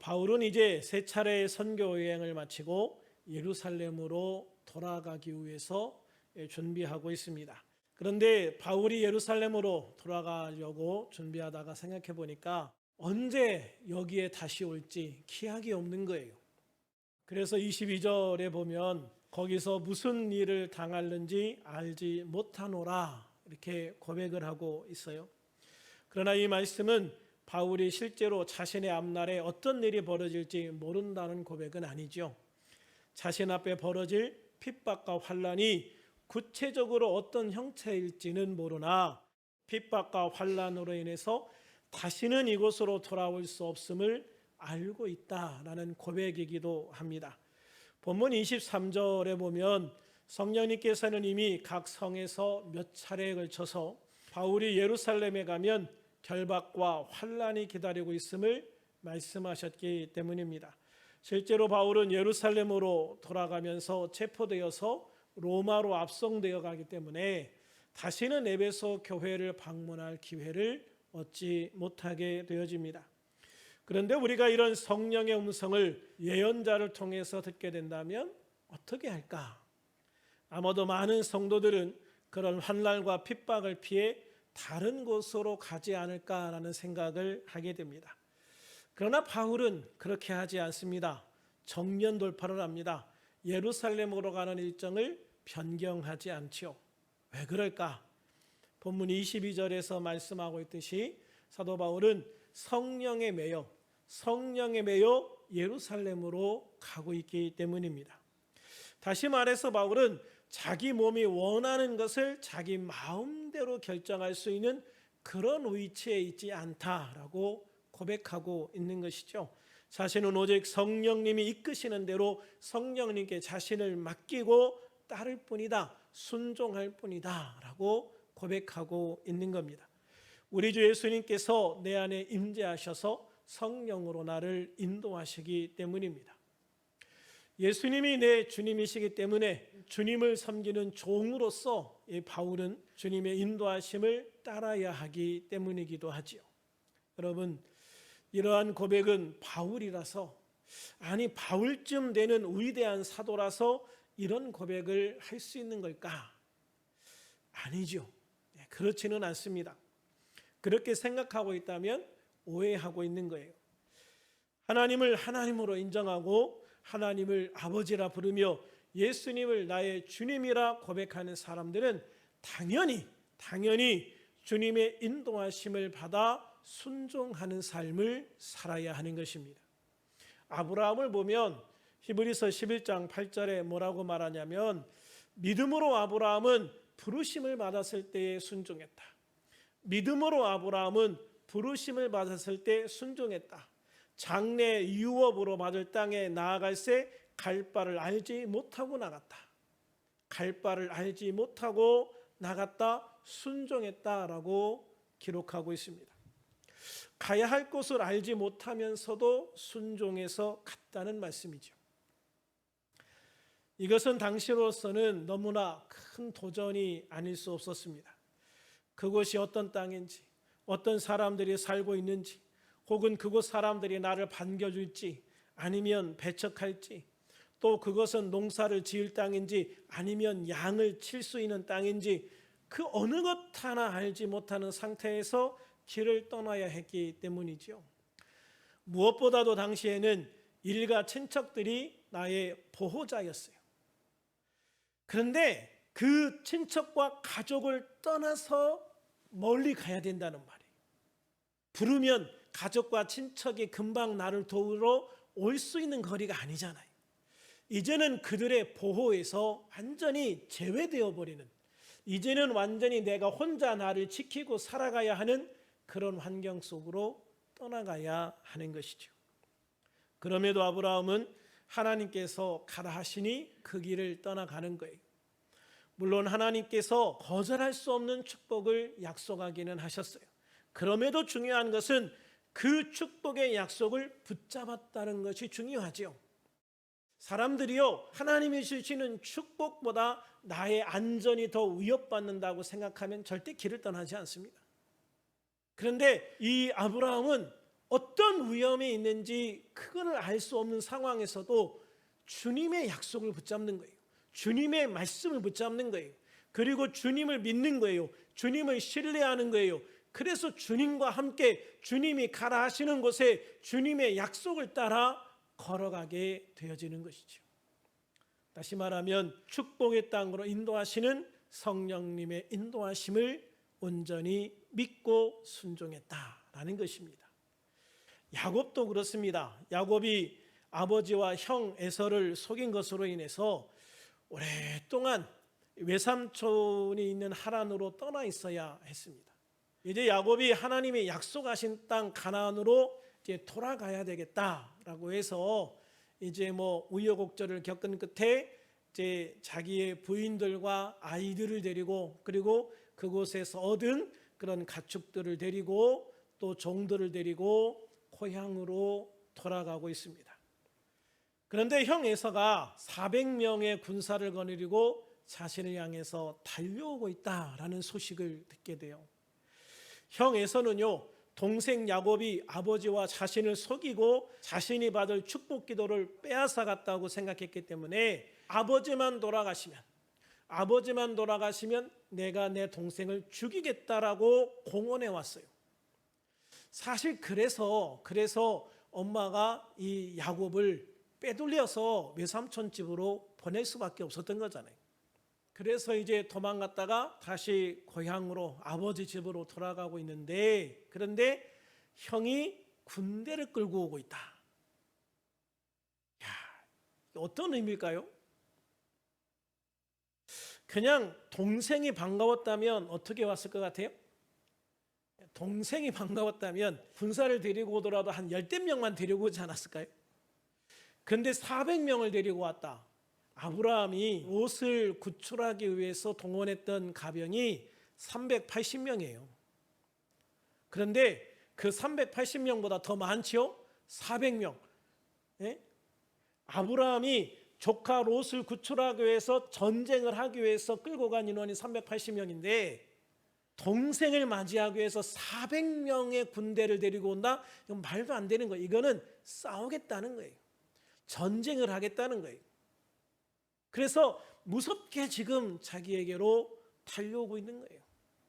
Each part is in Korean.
바울은 이제 세 차례의 선교 여행을 마치고 예루살렘으로 돌아가기 위해서 예, 준비하고 있습니다. 그런데 바울이 예루살렘으로 돌아가려고 준비하다가 생각해 보니까 언제 여기에 다시 올지 기약이 없는 거예요. 그래서 22절에 보면 거기서 무슨 일을 당할는지 알지 못하노라 이렇게 고백을 하고 있어요. 그러나 이 말씀은 바울이 실제로 자신의 앞날에 어떤 일이 벌어질지 모른다는 고백은 아니죠. 자신 앞에 벌어질 핍박과 환란이 구체적으로 어떤 형태일지는 모르나 핍박과 환란으로 인해서 다시는 이곳으로 돌아올 수 없음을 알고 있다라는 고백이기도 합니다. 본문 23절에 보면 성령님께서는 이미 각 성에서 몇 차례에 걸쳐서 바울이 예루살렘에 가면 결박과 환란이 기다리고 있음을 말씀하셨기 때문입니다. 실제로 바울은 예루살렘으로 돌아가면서 체포되어서 로마로 압송되어 가기 때문에 다시는 에베소 교회를 방문할 기회를 얻지 못하게 되어집니다. 그런데 우리가 이런 성령의 음성을 예언자를 통해서 듣게 된다면 어떻게 할까? 아마도 많은 성도들은 그런 환난과 핍박을 피해 다른 곳으로 가지 않을까라는 생각을 하게 됩니다. 그러나 바울은 그렇게 하지 않습니다. 정면 돌파를 합니다. 예루살렘으로 가는 일정을 변경하지 않지요. 왜 그럴까? 본문 22절에서 말씀하고 있듯이 사도 바울은 성령에 매여 성령에 매여 예루살렘으로 가고 있기 때문입니다. 다시 말해서 바울은 자기 몸이 원하는 것을 자기 마음대로 결정할 수 있는 그런 위치에 있지 않다라고 고백하고 있는 것이죠. 자신은 오직 성령님이 이끄시는 대로 성령님께 자신을 맡기고 따를 뿐이다. 순종할 뿐이다라고 고백하고 있는 겁니다. 우리 주 예수님께서 내 안에 임재하셔서 성령으로 나를 인도하시기 때문입니다. 예수님이 내 주님이시기 때문에 주님을 섬기는 종으로서 이 바울은 주님의 인도하심을 따라야 하기 때문이기도 하지요. 여러분, 이러한 고백은 바울이라서 아니 바울쯤 되는 위대한 사도라서 이런 고백을 할 수 있는 걸까? 아니죠. 네, 그렇지는 않습니다. 그렇게 생각하고 있다면 오해하고 있는 거예요. 하나님을 하나님으로 인정하고 하나님을 아버지라 부르며 예수님을 나의 주님이라 고백하는 사람들은 당연히 당연히 주님의 인도하심을 받아 순종하는 삶을 살아야 하는 것입니다. 아브라함을 보면 히브리서 11장 8절에 뭐라고 말하냐면 믿음으로 아브라함은 부르심을 받았을 때에 순종했다. 믿음으로 아브라함은 부르심을 받았을 때 순종했다. 장래 유업으로 받을 땅에 나아갈새 갈 바를 알지 못하고 나갔다. 갈 바를 알지 못하고 나갔다 순종했다라고 기록하고 있습니다. 가야 할 곳을 알지 못하면서도 순종해서 갔다는 말씀이죠. 이것은 당시로서는 너무나 큰 도전이 아닐 수 없었습니다. 그곳이 어떤 땅인지, 어떤 사람들이 살고 있는지, 혹은 그곳 사람들이 나를 반겨줄지, 아니면 배척할지, 또 그것은 농사를 지을 땅인지, 아니면 양을 칠 수 있는 땅인지, 그 어느 것 하나 알지 못하는 상태에서 길을 떠나야 했기 때문이죠. 무엇보다도 당시에는 일가 친척들이 나의 보호자였어요. 그런데 그 친척과 가족을 떠나서 멀리 가야 된다는 말이에요. 부르면 가족과 친척이 금방 나를 도우러 올 수 있는 거리가 아니잖아요. 이제는 그들의 보호에서 완전히 제외되어 버리는, 이제는 완전히 내가 혼자 나를 지키고 살아가야 하는 그런 환경 속으로 떠나가야 하는 것이죠. 그럼에도 아브라함은 하나님께서 가라 하시니 그 길을 떠나가는 거예요. 물론 하나님께서 거절할 수 없는 축복을 약속하기는 하셨어요. 그럼에도 중요한 것은 그 축복의 약속을 붙잡았다는 것이 중요하지요. 사람들이요, 하나님이 주시는 축복보다 나의 안전이 더 위협받는다고 생각하면 절대 길을 떠나지 않습니다. 그런데 이 아브라함은 어떤 위험이 있는지 그거를 알수 없는 상황에서도 주님의 약속을 붙잡는 거예요. 주님의 말씀을 붙잡는 거예요. 그리고 주님을 믿는 거예요. 주님을 신뢰하는 거예요. 그래서 주님과 함께 주님이 가라 하시는 곳에 주님의 약속을 따라 걸어가게 되어지는 것이죠. 다시 말하면 축복의 땅으로 인도하시는 성령님의 인도하심을 온전히 믿고 순종했다라는 것입니다. 야곱도 그렇습니다. 야곱이 아버지와 형 에서를 속인 것으로 인해서 오랫동안 외삼촌이 있는 하란으로 떠나 있어야 했습니다. 이제 야곱이 하나님의 약속하신 땅 가나안으로 이제 돌아가야 되겠다라고 해서 이제 뭐 우여곡절을 겪은 끝에 이제 자기의 부인들과 아이들을 데리고 그리고 그곳에서 얻은 그런 가축들을 데리고 또 종들을 데리고 고향으로 돌아가고 있습니다. 그런데 형 에서가 400명의 군사를 거느리고 자신을 향해서 달려오고 있다라는 소식을 듣게 돼요. 형 에서는요 동생 야곱이 아버지와 자신을 속이고 자신이 받을 축복 기도를 빼앗아 갔다고 생각했기 때문에 아버지만 돌아가시면 아버지만 돌아가시면 내가 내 동생을 죽이겠다라고 공언해 왔어요. 사실 그래서 그래서 엄마가 이 야곱을 빼돌려서 외삼촌 집으로 보낼 수밖에 없었던 거잖아요. 그래서 이제 도망갔다가 다시 고향으로 아버지 집으로 돌아가고 있는데 그런데 형이 군대를 끌고 오고 있다. 야, 어떤 의미일까요? 그냥 동생이 반가웠다면 어떻게 왔을 것 같아요? 동생이 반가웠다면 군사를 데리고 오더라도 한 열댓 명만 데리고 오지 않았을까요? 근데 400명을 데리고 왔다. 아브라함이 옷을 구출하기 위해서 동원했던 가병이 380명이에요. 그런데 그 380명보다 더 많지요? 400명. 예? 아브라함이 조카 롯을 구출하기 위해서 전쟁을 하기 위해서 끌고 간 인원이 380명인데 동생을 맞이하기 위해서 400명의 군대를 데리고 온다? 이건 말도 안 되는 거예요. 이거는 싸우겠다는 거예요. 전쟁을 하겠다는 거예요. 그래서 무섭게 지금 자기에게로 달려오고 있는 거예요.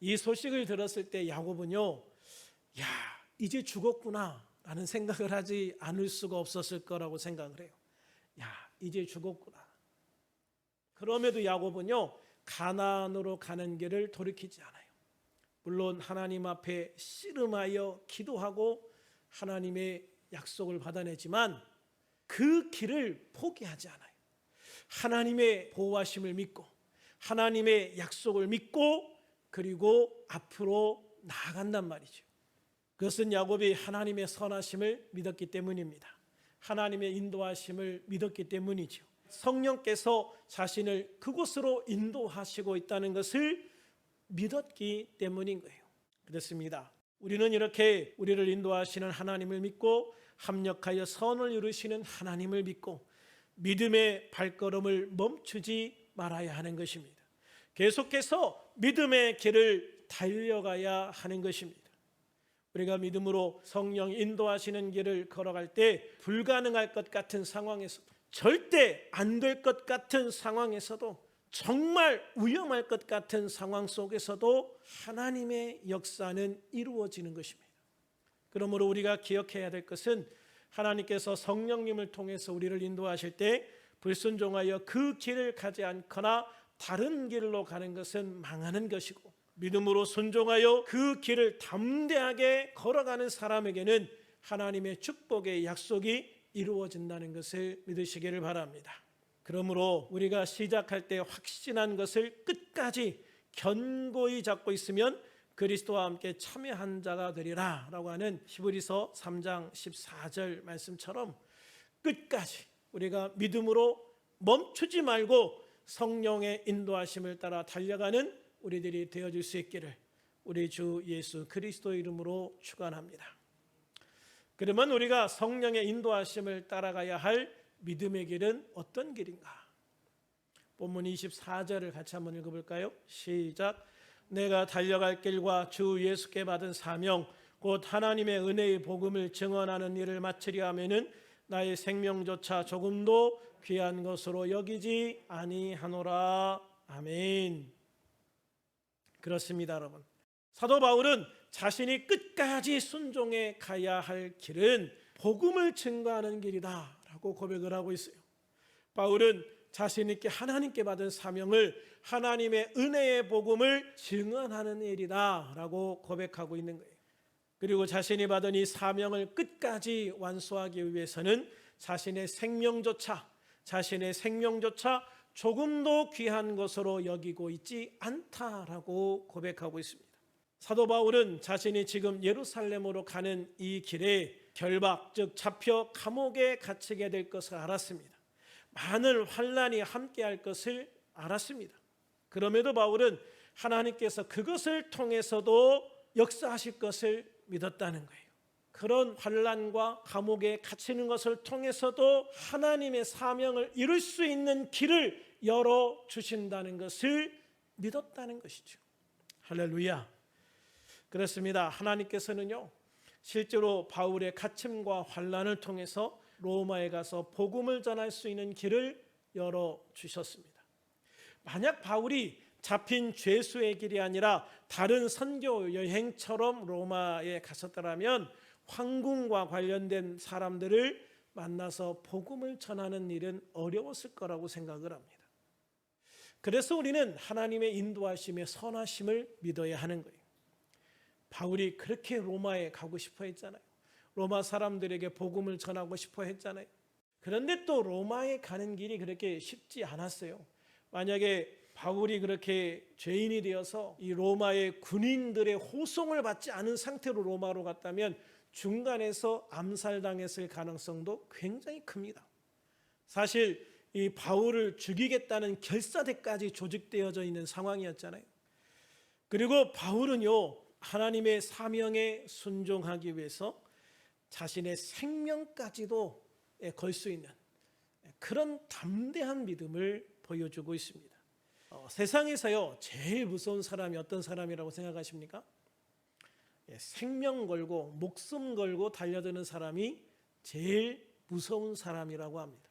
이 소식을 들었을 때 야곱은요, 야, 이제 죽었구나. 라는 생각을 하지 않을 수가 없었을 거라고 생각을 해요. 야, 이제 죽었구나. 그럼에도 야곱은요, 가나안으로 가는 길을 돌이키지 않아요. 물론 하나님 앞에 씨름하여 기도하고 하나님의 약속을 받아내지만 그 길을 포기하지 않아요. 하나님의 보호하심을 믿고 하나님의 약속을 믿고 그리고 앞으로 나아간단 말이죠. 그것은 야곱이 하나님의 선하심을 믿었기 때문입니다. 하나님의 인도하심을 믿었기 때문이죠. 성령께서 자신을 그곳으로 인도하시고 있다는 것을 믿었기 때문인 거예요. 그렇습니다. 우리는 이렇게 우리를 인도하시는 하나님을 믿고 합력하여 선을 이루시는 하나님을 믿고 믿음의 발걸음을 멈추지 말아야 하는 것입니다. 계속해서 믿음의 길을 달려가야 하는 것입니다. 우리가 믿음으로 성령 인도하시는 길을 걸어갈 때 불가능할 것 같은 상황에서도 절대 안 될 것 같은 상황에서도 정말 위험할 것 같은 상황 속에서도 하나님의 역사는 이루어지는 것입니다. 그러므로 우리가 기억해야 될 것은 하나님께서 성령님을 통해서 우리를 인도하실 때 불순종하여 그 길을 가지 않거나 다른 길로 가는 것은 망하는 것이고 믿음으로 순종하여 그 길을 담대하게 걸어가는 사람에게는 하나님의 축복의 약속이 이루어진다는 것을 믿으시기를 바랍니다. 그러므로 우리가 시작할 때 확신한 것을 끝까지 견고히 잡고 있으면 그리스도와 함께 참여한 자가 되리라라고 하는 히브리서 3장 14절 말씀처럼 끝까지 우리가 믿음으로 멈추지 말고 성령의 인도하심을 따라 달려가는 우리들이 되어질 수 있기를 우리 주 예수 그리스도 이름으로 축원합니다. 그러면 우리가 성령의 인도하심을 따라가야 할 믿음의 길은 어떤 길인가? 본문 24절을 같이 한번 읽어볼까요? 시작. 내가 달려갈 길과 주 예수께 받은 사명 곧 하나님의 은혜의 복음을 증언하는 일을 마치려 하면은 나의 생명조차 조금도 귀한 것으로 여기지 아니하노라. 아멘. 그렇습니다, 여러분. 사도 바울은 자신이 끝까지 순종해 가야 할 길은 복음을 증거하는 길이다라고 고백을 하고 있어요. 바울은 자신 있게 하나님께 받은 사명을 하나님의 은혜의 복음을 증언하는 일이다라고 고백하고 있는 거예요. 그리고 자신이 받은 이 사명을 끝까지 완수하기 위해서는 자신의 생명조차 자신의 생명조차 조금도 귀한 것으로 여기고 있지 않다라고 고백하고 있습니다. 사도 바울은 자신이 지금 예루살렘으로 가는 이 길에 결박 즉 잡혀 감옥에 갇히게 될 것을 알았습니다. 많은 환란이 함께할 것을 알았습니다. 그럼에도 바울은 하나님께서 그것을 통해서도 역사하실 것을 믿었다는 거예요. 그런 환란과 감옥에 갇히는 것을 통해서도 하나님의 사명을 이룰 수 있는 길을 열어 주신다는 것을 믿었다는 것이죠. 할렐루야. 그렇습니다. 하나님께서는요. 실제로 바울의 갇힘과 환란을 통해서 로마에 가서 복음을 전할 수 있는 길을 열어 주셨습니다. 만약 바울이 잡힌 죄수의 길이 아니라 다른 선교 여행처럼 로마에 갔었더라면 황궁과 관련된 사람들을 만나서 복음을 전하는 일은 어려웠을 거라고 생각을 합니다. 그래서 우리는 하나님의 인도하심의 선하심을 믿어야 하는 거예요. 바울이 그렇게 로마에 가고 싶어 했잖아요. 로마 사람들에게 복음을 전하고 싶어 했잖아요. 그런데 또 로마에 가는 길이 그렇게 쉽지 않았어요. 만약에 바울이 그렇게 죄인이 되어서 이 로마의 군인들의 호송을 받지 않은 상태로 로마로 갔다면 중간에서 암살당했을 가능성도 굉장히 큽니다. 사실 이 바울을 죽이겠다는 결사대까지 조직되어져 있는 상황이었잖아요. 그리고 바울은요 하나님의 사명에 순종하기 위해서 자신의 생명까지도 걸 수 있는 그런 담대한 믿음을 보여주고 있습니다. 어, 세상에서요 제일 무서운 사람이 어떤 사람이라고 생각하십니까? 예, 생명 걸고 목숨 걸고 달려드는 사람이 제일 무서운 사람이라고 합니다.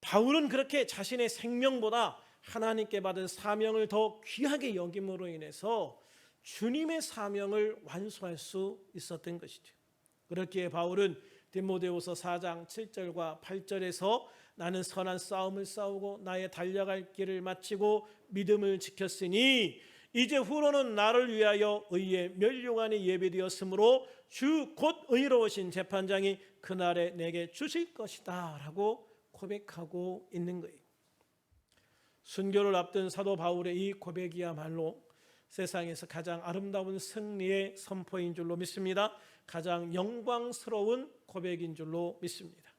바울은 그렇게 자신의 생명보다 하나님께 받은 사명을 더 귀하게 여김으로 인해서 주님의 사명을 완수할 수 있었던 것이죠. 그렇기에 바울은 디모데후서 4장 7절과 8절에서 나는 선한 싸움을 싸우고 나의 달려갈 길을 마치고 믿음을 지켰으니 이제 후로는 나를 위하여 의의 멸류관이 예비되었으므로 주 곧 의로우신 재판장이 그날에 내게 주실 것이다 라고 고백하고 있는 거예요. 순교를 앞둔 사도 바울의 이 고백이야말로 세상에서 가장 아름다운 승리의 선포인 줄로 믿습니다. 가장 영광스러운 고백인 줄로 믿습니다.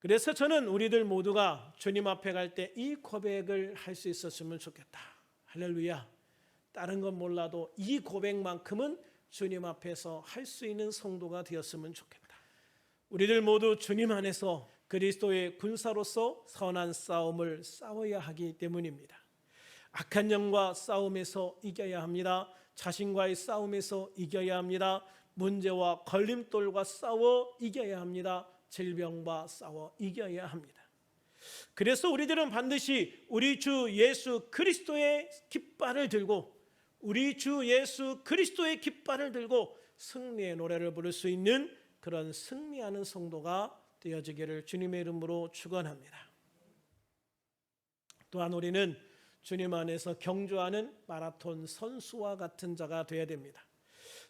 그래서 저는 우리들 모두가 주님 앞에 갈 때 이 고백을 할 수 있었으면 좋겠다. 할렐루야. 다른 건 몰라도 이 고백만큼은 주님 앞에서 할 수 있는 성도가 되었으면 좋겠다. 우리들 모두 주님 안에서 그리스도의 군사로서 선한 싸움을 싸워야 하기 때문입니다. 악한 영과 싸움에서 이겨야 합니다. 자신과의 싸움에서 이겨야 합니다. 문제와 걸림돌과 싸워 이겨야 합니다. 질병과 싸워 이겨야 합니다. 그래서 우리들은 반드시 우리 주 예수 그리스도의 깃발을 들고 우리 주 예수 그리스도의 깃발을 들고 승리의 노래를 부를 수 있는 그런 승리하는 성도가 되어지기를 주님의 이름으로 축원합니다. 또한 우리는 주님 안에서 경주하는 마라톤 선수와 같은 자가 되어야 됩니다.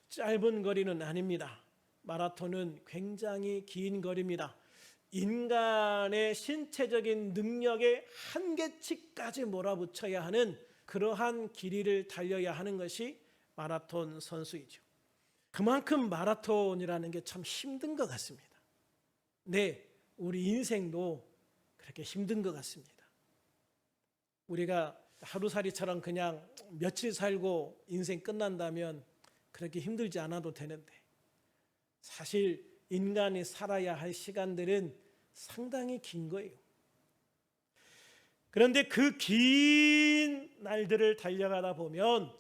짧은 거리는 아닙니다. 마라톤은 굉장히 긴 거리입니다. 인간의 신체적인 능력의 한계치까지 몰아붙여야 하는 그러한 길이를 달려야 하는 것이 마라톤 선수이죠. 그만큼 마라톤이라는 게 참 힘든 것 같습니다. 네, 우리 인생도 그렇게 힘든 것 같습니다. 우리가 하루살이처럼 그냥 며칠 살고 인생 끝난다면 그렇게 힘들지 않아도 되는데 사실 인간이 살아야 할 시간들은 상당히 긴 거예요. 그런데 그 긴 날들을 달려가다 보면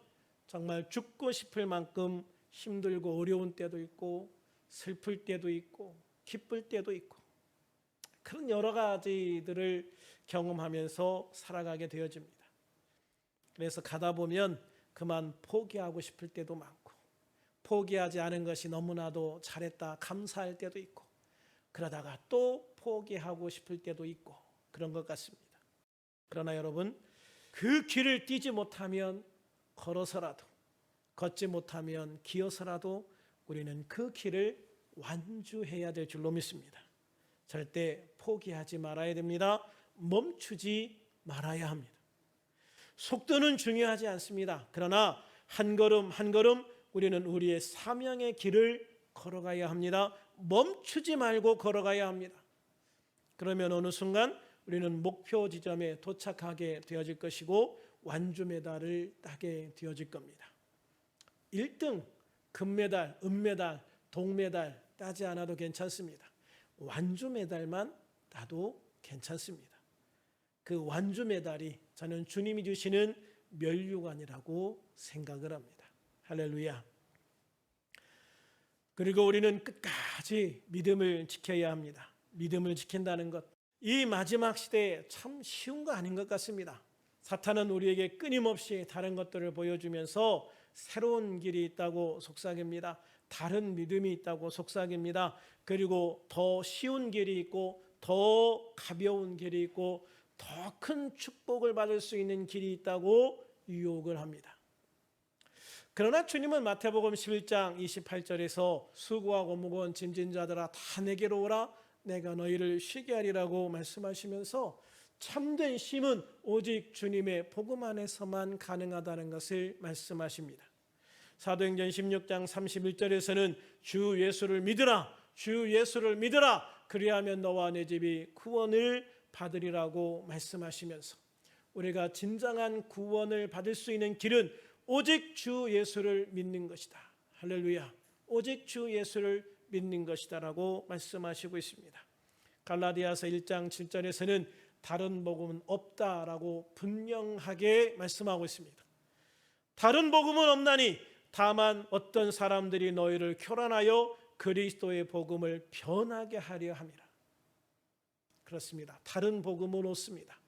정말 죽고 싶을 만큼 힘들고 어려운 때도 있고 슬플 때도 있고 기쁠 때도 있고 그런 여러 가지들을 경험하면서 살아가게 되어집니다. 그래서 가다 보면 그만 포기하고 싶을 때도 많고 포기하지 않은 것이 너무나도 잘했다 감사할 때도 있고 그러다가 또 포기하고 싶을 때도 있고 그런 것 같습니다. 그러나 여러분 그 길을 뛰지 못하면 걸어서라도 걷지 못하면 기어서라도 우리는 그 길을 완주해야 될 줄로 믿습니다. 절대 포기하지 말아야 됩니다. 멈추지 말아야 합니다. 속도는 중요하지 않습니다. 그러나 한 걸음 한 걸음 우리는 우리의 사명의 길을 걸어가야 합니다. 멈추지 말고 걸어가야 합니다. 그러면 어느 순간 우리는 목표 지점에 도착하게 되어질 것이고 완주 메달을 따게 되어질 겁니다. 1등 금메달, 은메달, 동메달 따지 않아도 괜찮습니다. 완주 메달만 따도 괜찮습니다. 그 완주 메달이 저는 주님이 주시는 멸류관이라고 생각을 합니다. 할렐루야. 그리고 우리는 끝까지 믿음을 지켜야 합니다. 믿음을 지킨다는 것. 이 마지막 시대에 참 쉬운 거 아닌 것 같습니다. 사탄은 우리에게 끊임없이 다른 것들을 보여주면서 새로운 길이 있다고 속삭입니다. 다른 믿음이 있다고 속삭입니다. 그리고 더 쉬운 길이 있고 더 가벼운 길이 있고 더 큰 축복을 받을 수 있는 길이 있다고 유혹을 합니다. 그러나 주님은 마태복음 11장 28절에서 수고하고 무거운 짐진 자들아 다 내게로 오라 내가 너희를 쉬게 하리라고 말씀하시면서 참된 쉼은 오직 주님의 복음 안에서만 가능하다는 것을 말씀하십니다. 사도행전 16장 31절에서는 주 예수를 믿으라 주 예수를 믿으라 그리하면 너와 내 집이 구원을 받으리라고 말씀하시면서 우리가 진정한 구원을 받을 수 있는 길은 오직 주 예수를 믿는 것이다. 할렐루야. 오직 주 예수를 믿는 것이다라고 말씀하시고 있습니다. 갈라디아서 1장 7절에서는 다른 복음은 없다라고 분명하게 말씀하고 있습니다. 다른 복음은 없나니 다만 어떤 사람들이 너희를 교란하여 그리스도의 복음을 변하게 하려 함이라. 그렇습니다. 다른 복음은 없습니다.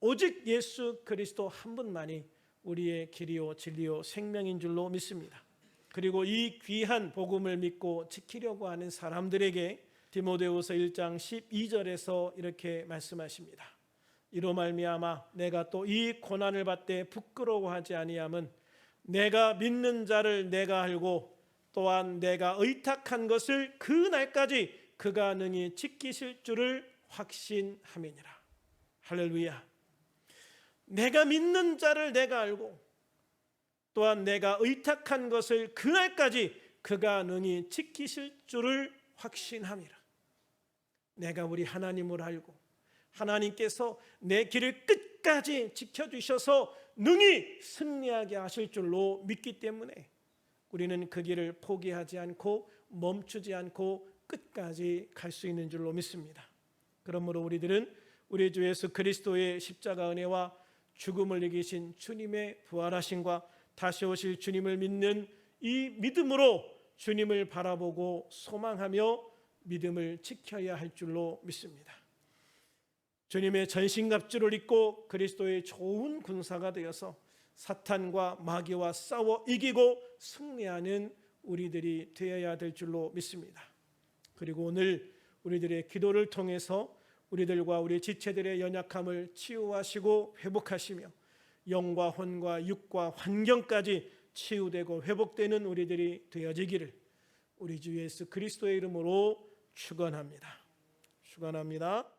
오직 예수 그리스도 한 분만이 우리의 길이요 진리요 생명인 줄로 믿습니다. 그리고 이 귀한 복음을 믿고 지키려고 하는 사람들에게 디모데후서 1장 12절에서 이렇게 말씀하십니다. 이로 말미암아 내가 또 이 고난을 받되 부끄러워하지 아니함은 내가 믿는 자를 내가 알고 또한 내가 의탁한 것을 그 날까지 그가 능히 지키실 줄을 확신함이니라. 할렐루야. 내가 믿는 자를 내가 알고 또한 내가 의탁한 것을 그날까지 그가 능히 지키실 줄을 확신함이라. 내가 우리 하나님을 알고 하나님께서 내 길을 끝까지 지켜주셔서 능히 승리하게 하실 줄로 믿기 때문에 우리는 그 길을 포기하지 않고 멈추지 않고 끝까지 갈 수 있는 줄로 믿습니다. 그러므로 우리들은 우리 주 예수 그리스도의 십자가 은혜와 죽음을 이기신 주님의 부활하심과 다시 오실 주님을 믿는 이 믿음으로 주님을 바라보고 소망하며 믿음을 지켜야 할 줄로 믿습니다. 주님의 전신갑주를 입고 그리스도의 좋은 군사가 되어서 사탄과 마귀와 싸워 이기고 승리하는 우리들이 되어야 될 줄로 믿습니다. 그리고 오늘 우리들의 기도를 통해서 우리들과 우리 지체들의 연약함을 치유하시고 회복하시며 영과 혼과 육과 환경까지 치유되고 회복되는 우리들이 되어지기를 우리 주 예수 그리스도의 이름으로 축원합니다. 축원합니다.